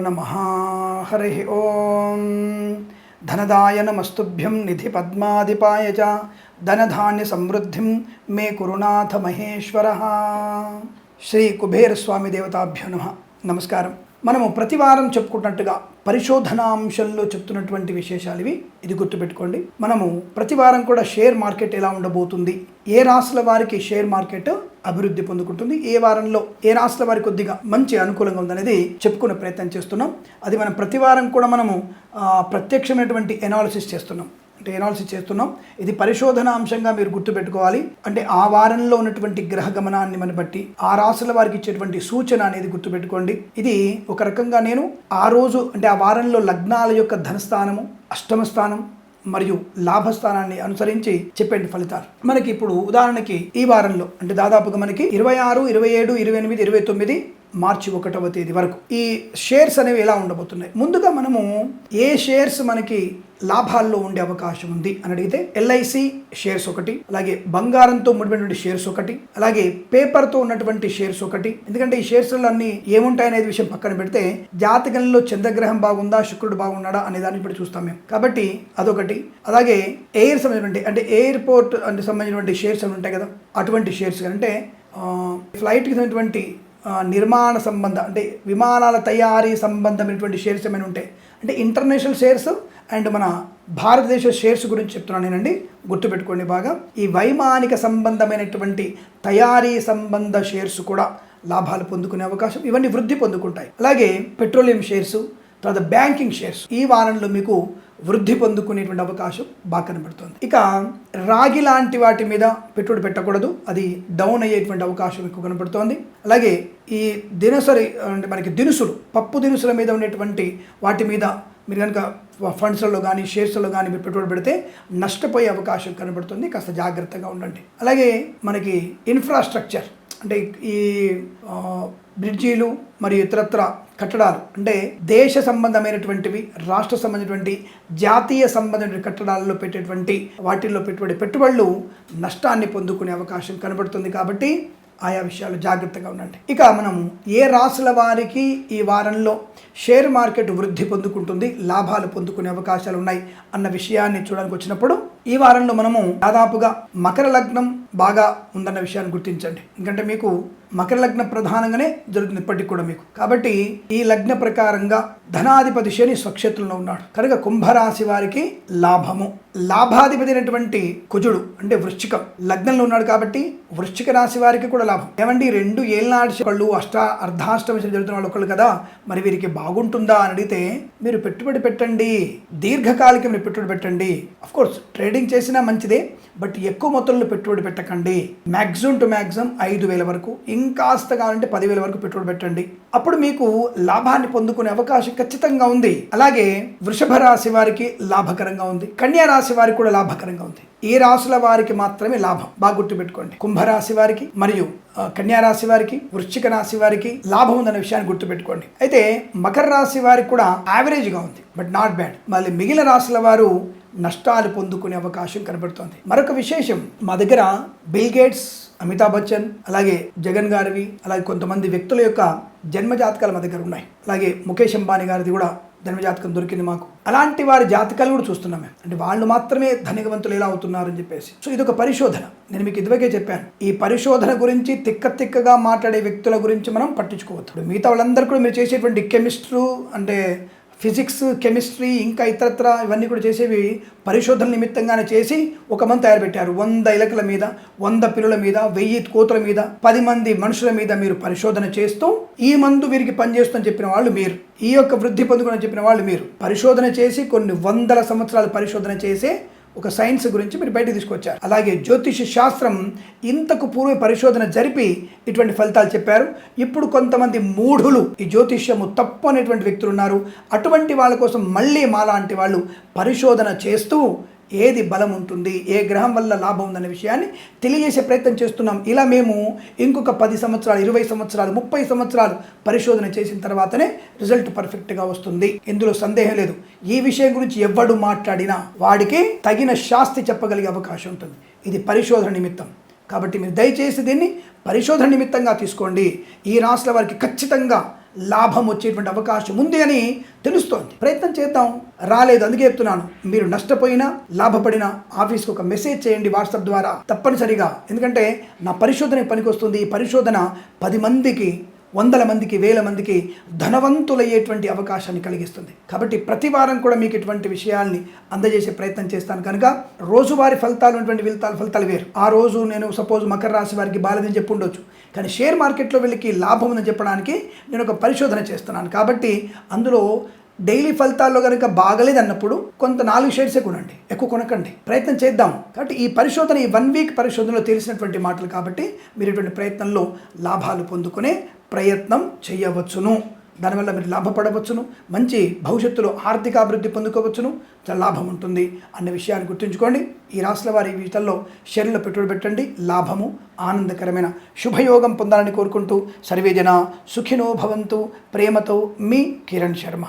నమ హరి ఓం ధనదాయ నమస్తుభ్యం నిధి పద్మాధిపాయ చ ధనధాన్య సమృద్ధిం మే కురునాథ మహేశ్వర శ్రీ కుబేర స్వామి దేవతాభ్యో నమ నమస్కారం మనము ప్రతివారం చెప్పుకున్నట్టుగా చెప్పుకుంటున్నట్టుగా పరిశోధనాంశంలో చెప్తున్నటువంటి విశేషాలు ఇవి. ఇది గుర్తుపెట్టుకోండి. మనము ప్రతివారం కూడా షేర్ మార్కెట్ ఎలా ఉండబోతుంది? ఏ రాసుల వారికి షేర్ మార్కెట్ అభివృద్ధి పొందుకుంటుంది. ఏ వారంలో ఏ రాష్ట్ర వారి కొద్దిగా మంచి అనుకూలంగా ఉందనేది చెప్పుకునే ప్రయత్నం చేస్తున్నాం. అది మనం ప్రతి వారం కూడా మనము ప్రత్యక్షమైనటువంటి ఎనాలిసిస్ చేస్తున్నాం. అంటే ఎనాలిసిస్ చేస్తున్నాం. ఇది పరిశోధన అంశంగా మీరు గుర్తుపెట్టుకోవాలి. అంటే ఆ వారంలో ఉన్నటువంటి గ్రహ గమనాన్ని మనం బట్టి ఆ రాశుల వారికి ఇచ్చేటువంటి సూచన అనేది గుర్తుపెట్టుకోండి. ఇది ఒక రకంగా నేను ఆ రోజు అంటే ఆ వారంలో లగ్నాల యొక్క ధనస్థానము అష్టమ స్థానం మరియు లాభస్థానాన్ని అనుసరించి చెప్పండి ఫలితాలు? మనకి ఇప్పుడు ఉదాహరణకి ఈ వారంలో అంటే దాదాపుగా మనకి ఇరవై ఆరు ఇరవై ఏడు ఇరవై ఎనిమిది ఇరవై తొమ్మిది మార్చి ఒకటవ తేదీ వరకు ఈ షేర్స్ అనేవి ఎలా ఉండబోతున్నాయి? ముందుగా మనము ఏ షేర్స్ మనకి లాభాల్లో ఉండే అవకాశం ఉంది అని అడిగితే ఎల్ఐసి షేర్స్ ఒకటి అలాగే బంగారంతో ముడిపడినటువంటి షేర్స్ ఒకటి అలాగే పేపర్తో ఉన్నటువంటి షేర్స్ ఒకటి. ఎందుకంటే ఈ షేర్స్లో అన్ని ఏముంటాయనేది విషయం పక్కన పెడితే జాతకంలో చంద్రగ్రహం బాగుందా శుక్రుడు బాగున్నాడా అనే దాన్ని ఇప్పుడు చూస్తాం మేము. కాబట్టి అదొకటి. అలాగే ఎయిర్ సంబంధించినటువంటి అంటే ఎయిర్పోర్ట్ అంటే సంబంధించినటువంటి షేర్స్ అని ఉంటాయి కదా అటువంటి షేర్స్ అంటే ఫ్లైట్కి సంబంధించినటువంటి నిర్మాణ సంబంధ అంటే విమానాల తయారీ సంబంధమైనటువంటి షేర్స్ ఏమైనా ఉంటాయి అంటే ఇంటర్నేషనల్ షేర్స్ అండ్ మన భారతదేశ షేర్స్ గురించి చెప్తున్నాను నేనండి. గుర్తుపెట్టుకోండి బాగా. ఈ వైమానిక సంబంధమైనటువంటి తయారీ సంబంధ షేర్స్ కూడా లాభాలు పొందుకునే అవకాశం ఇవన్నీ వృద్ధి పొందుకుంటాయి. అలాగే పెట్రోలియం షేర్స్ తర్వాత బ్యాంకింగ్ షేర్స్ ఈ వారంలో మీకు వృద్ధి పొందుకునేటువంటి అవకాశం బాగా కనబడుతుంది. ఇక రాగి లాంటి వాటి మీద పెట్టుబడి పెట్టకూడదు. అది డౌన్ అయ్యేటువంటి అవకాశం ఎక్కువ కనబడుతోంది. అలాగే ఈ దినసరి అంటే మనకి దినుసులు పప్పు దినుసుల మీద ఉండేటువంటి వాటి మీద మీరు కనుక ఫండ్స్లలో కానీ షేర్స్లో కానీ మీరు పెట్టుబడి పెడితే నష్టపోయే అవకాశం కనబడుతుంది. కాస్త జాగ్రత్తగా ఉండండి. అలాగే మనకి ఇన్ఫ్రాస్ట్రక్చర్ అంటే ఈ బ్రిడ్జీలు మరియు ఇతరత్ర కట్టడాలు అంటే దేశ సంబంధమైనటువంటివి రాష్ట్ర సంబంధించినటువంటి జాతీయ సంబంధమైన కట్టడాలలో పెట్టేటువంటి వాటిల్లో పెట్టుబడి పెట్టుబడులు నష్టాన్ని పొందుకునే అవకాశం కనబడుతుంది. కాబట్టి ఆయా విషయాలు జాగ్రత్తగా ఉండండి. ఇక మనం ఏ రాసుల వారికి ఈ వారంలో షేర్ మార్కెట్ వృద్ధి పొందుకుంటుంది లాభాలు పొందుకునే అవకాశాలు ఉన్నాయి అన్న విషయాన్ని చూడడానికి వచ్చినప్పుడు ఈ వారంలో మనము దాదాపుగా మకర లగ్నం బాగా ఉందన్న విషయాన్ని గుర్తించండి. ఎందుకంటే మీకు మకర లగ్న ప్రధానంగానే జరుగుతుంది ఇప్పటికి కూడా మీకు. కాబట్టి ఈ లగ్న ప్రకారంగా ధనాధిపతి శని స్వక్షేత్రంలో ఉన్నాడు. కనుక కుంభరాశి వారికి లాభము. లాభాధిపతి అయినటువంటి కుజుడు అంటే వృశ్చికం లగ్నంలో ఉన్నాడు కాబట్టి వృశ్చిక రాశి వారికి కూడా లాభం. ఏమండి రెండు ఏళ్ళనాటి ఒకళ్ళు అష్ట అర్ధాష్టమి జరుగుతున్న వాళ్ళు ఒకళ్ళు కదా మరి వీరికి బాగుంటుందా అని అడిగితే మీరు పెట్టుబడి పెట్టండి. దీర్ఘకాలికం మీరు పెట్టుబడి పెట్టండి. అఫ్కోర్స్ ట్రేడింగ్ చేసినా మంచిదే బట్ ఎక్కువ మొత్తంలో పెట్టుబడి పెట్టండి. పెట్టకండి. మ్యాక్సిమం టు మ్యాక్సిమం ఐదు వేల వరకు ఇంకాస్త కావాలంటే పదివేల వరకు పెట్టుబడి పెట్టండి. అప్పుడు మీకు లాభాన్ని పొందుకునే అవకాశం ఖచ్చితంగా ఉంది. అలాగే వృషభ రాశి వారికి లాభకరంగా ఉంది. కన్యా రాశి వారికి కూడా లాభకరంగా ఉంది. ఈ రాశుల వారికి మాత్రమే లాభం. బాగా గుర్తుపెట్టుకోండి కుంభరాశి వారికి మరియు కన్యా రాశి వారికి వృశ్చిక రాశి వారికి లాభం ఉందన్న విషయాన్ని గుర్తుపెట్టుకోండి అయితే మకర రాశి వారికి కూడా యావరేజ్గా ఉంది బట్ నాట్ బ్యాడ్ మళ్ళీ మిగిలిన రాశుల వారు నష్టాలు పొందుకునే అవకాశం కనబడుతోంది. మరొక విశేషం మా దగ్గర బిల్ గేట్స్ అమితాబ్ బచ్చన్ అలాగే జగన్ గారివి అలాగే కొంతమంది వ్యక్తుల యొక్క జన్మజాతకాలు మా దగ్గర ఉన్నాయి. అలాగే ముఖేష్ అంబానీ గారిది కూడా జన్మజాతకం దొరికింది మాకు. అలాంటి వారి జాతకాలు కూడా చూస్తున్నాం మేము. అంటే వాళ్ళు మాత్రమే ధనికవంతులు ఎలా అవుతున్నారు అని చెప్పేసి. సో ఇది ఒక పరిశోధన. నేను మీకు ఇదివరకే చెప్పాను. ఈ పరిశోధన గురించి తిక్క తిక్కగా మాట్లాడే వ్యక్తుల గురించి మనం పట్టించుకోవద్దు. మిగతా వాళ్ళందరూ కూడా మీరు చేసేటువంటి కెమిస్ట్రు అంటే ఫిజిక్స్ కెమిస్ట్రీ ఇంకా ఇతరత్ర ఇవన్నీ కూడా చేసేవి పరిశోధన నిమిత్తంగానే చేసి ఒక మంది తయారు పెట్టారు. వంద ఇలకల మీద వంద పిల్లల మీద వెయ్యి కోతుల మీద పది మంది మనుషుల మీద మీరు పరిశోధన చేస్తూ ఈ మందు వీరికి పనిచేస్తుందని చెప్పిన వాళ్ళు మీరు. ఈ యొక్క వృద్ధి పొందుకుని చెప్పిన వాళ్ళు మీరు. పరిశోధన చేసి కొన్ని వందల సంవత్సరాలు పరిశోధన చేసే ఒక సైన్స్ గురించి మీరు బయటకు తీసుకొచ్చారు. అలాగే జ్యోతిష శాస్త్రం ఇంతకు పూర్వ పరిశోధన జరిపి ఇటువంటి ఫలితాలు చెప్పారు. ఇప్పుడు కొంతమంది మూఢులు ఈ జ్యోతిష్యము తప్పు అనేటువంటి వ్యక్తులు ఉన్నారు. అటువంటి వాళ్ళ కోసం మళ్ళీ మాలాంటి వాళ్ళు పరిశోధన చేస్తూ ఏది బలం ఉంటుంది ఏ గ్రహం వల్ల లాభం ఉందనే విషయాన్ని తెలియజేసే ప్రయత్నం చేస్తున్నాం. ఇలా మేము ఇంకొక పది సంవత్సరాలు ఇరవై సంవత్సరాలు ముప్పై సంవత్సరాలు పరిశోధన చేసిన తర్వాతనే రిజల్ట్ పర్ఫెక్ట్గా వస్తుంది. ఇందులో సందేహం లేదు. ఈ విషయం గురించి ఎవడు మాట్లాడినా వాడికి తగిన శాస్తి చెప్పగలిగే అవకాశం ఉంటుంది. ఇది పరిశోధన నిమిత్తం. కాబట్టి మీరు దయచేసి దీన్ని పరిశోధన నిమిత్తంగా తీసుకోండి. ఈ రాష్ట్రాల వారికి ఖచ్చితంగా లాభం వచ్చేటువంటి అవకాశం ఉంది అని తెలుస్తోంది. ప్రయత్నం చేద్దాం. రాలేదు అందుకే చెప్తున్నాను. మీరు నష్టపోయినా లాభపడినా ఆఫీస్కి ఒక మెసేజ్ చేయండి వాట్సాప్ ద్వారా తప్పనిసరిగా. ఎందుకంటే నా పరిశోధన పనికొస్తుంది. ఈ పరిశోధన పది మందికి వందల మందికి వేల మందికి ధనవంతులయ్యేటువంటి అవకాశాన్ని కలిగిస్తుంది. కాబట్టి ప్రతి వారం కూడా మీకు ఇటువంటి విషయాల్ని అందజేసే ప్రయత్నం చేస్తాను. కనుక రోజువారి ఫలితాలు ఉన్నటువంటి ఫలితాలు ఫలితాలు వేరు. ఆ రోజు నేను సపోజ్ మకర రాశి వారికి బాలేదని చెప్పి ఉండొచ్చు. కానీ షేర్ మార్కెట్లో వీళ్ళకి లాభం ఉందని చెప్పడానికి నేను ఒక పరిశోధన చేస్తున్నాను. కాబట్టి అందులో డైలీ ఫలితాల్లో కనుక బాగలేదు అన్నప్పుడు కొంత నాలుగు షేర్సే కొనండి. ఎక్కువ కొనకండి. ప్రయత్నం చేద్దాం. కాబట్టి ఈ పరిశోధన ఈ వన్ వీక్ పరిశోధనలో తెలిసినటువంటి మాటలు కాబట్టి మీరు ఇటువంటి ప్రయత్నంలో లాభాలు పొందుకునే ప్రయత్నం చేయవచ్చును. దానివల్ల మీరు లాభపడవచ్చును. మంచి భవిష్యత్తులో ఆర్థిక అభివృద్ధి పొందుకోవచ్చును. చాలా లాభం ఉంటుంది అన్న విషయాన్ని గుర్తుంచుకోండి. ఈ రాష్ట్ర వారి వీటిల్లో షేర్లో పెట్టుబడి పెట్టండి. లాభము ఆనందకరమైన శుభయోగం పొందాలని కోరుకుంటూ సర్వేజన సుఖినో భవంతు. ప్రేమతో మీ కిరణ్ శర్మ.